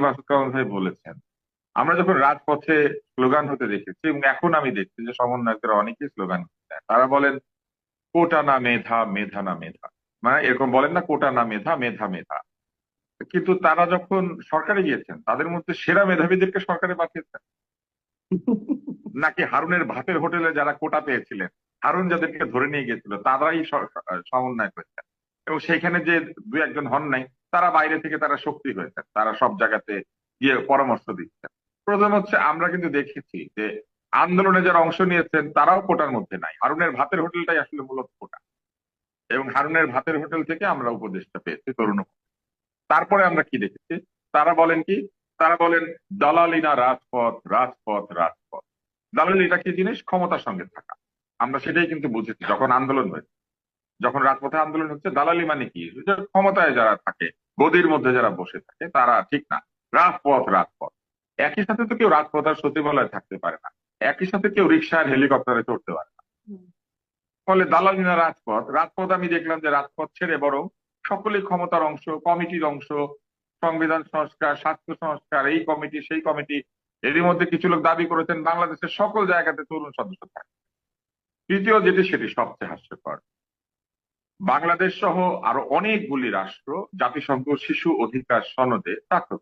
মাসুদ কামাল ভাই বলেছেন। আমরা যখন রাজপথে স্লোগান হতে দেখেছি, এবং এখন আমি দেখছি যে সমন্বয়করা অনেকেই স্লোগান তারা বলেন, কোটা না মেধা মেধা না মেধা। মানে এরকম বলেন না, কোটা না মেধা মেধা মেধা। কিন্তু তারা যখন সরকারে গিয়েছেন, তাদের মধ্যে সেরা মেধাবীদেরকে সরকারে পাঠিয়েছেন। নাকি হারুনের ভাতের হোটেলে যারা কোটা পেয়েছিলেন, হারুন যাদেরকে ধরে নিয়ে গেছিল তারাই সমন্বয় করেছেন। এবং সেখানে যে দু একজন হন নাই তারা বাইরে থেকে তারা শক্তি হয়েছেন তারা সব জায়গাতে গিয়ে পরামর্শ দিচ্ছেন। প্রথম হচ্ছে আমরা কিন্তু দেখেছি যে আন্দোলনে যারা অংশ নিয়েছেন তারাও কোটার মধ্যে নাই। হারুনের ভাতের হোটেলটাই আসলে মূলত কোটা। এবং হারুনের ভাতের হোটেল থেকে আমরা উপদেশটা পেয়েছি তরুণ তারপরে আমরা কি দেখেছি? তারা বলেন কি? তারা বলেন, দালালিনা রাজপথ রাজপথ রাজপথ। দালালিটা কি জিনিস? ক্ষমতার সঙ্গে থাকা। আমরা সেটাই কিন্তু বুঝেছি যখন আন্দোলন হয়েছে। যখন রাজপথে আন্দোলন হচ্ছে, দালালি মানে কি? ক্ষমতায় যারা থাকে গদির মধ্যে যারা বসে থাকে তারা ঠিক না। রাজপথ রাজপথ। একই সাথে তো কেউ রাজপথ আর সচিবালয়ে থাকতে পারে না। একই সাথে কেউ রিক্সা আর হেলিকপ্টারে চড়তে পারে না। ফলে দালালিনা রাজপথ রাজপথ আমি দেখলাম যে রাজপথ ছেড়ে বরং সকলেই ক্ষমতার অংশ কমিটির অংশ সংবিধান সংস্কার স্বাস্থ্য সংস্কার এই কমিটি সেই কমিটি এরই মধ্যে কিছু লোক দাবি করেছেন বাংলাদেশের সকল জায়গাতে তরুণ সদস্য থাকে। তৃতীয় যেটি সেটি সবচেয়ে হাস্যকর। বাংলাদেশ সহ আরও অনেকগুলি রাষ্ট্র জাতিসংঘ শিশু অধিকার সনদে স্বাক্ষর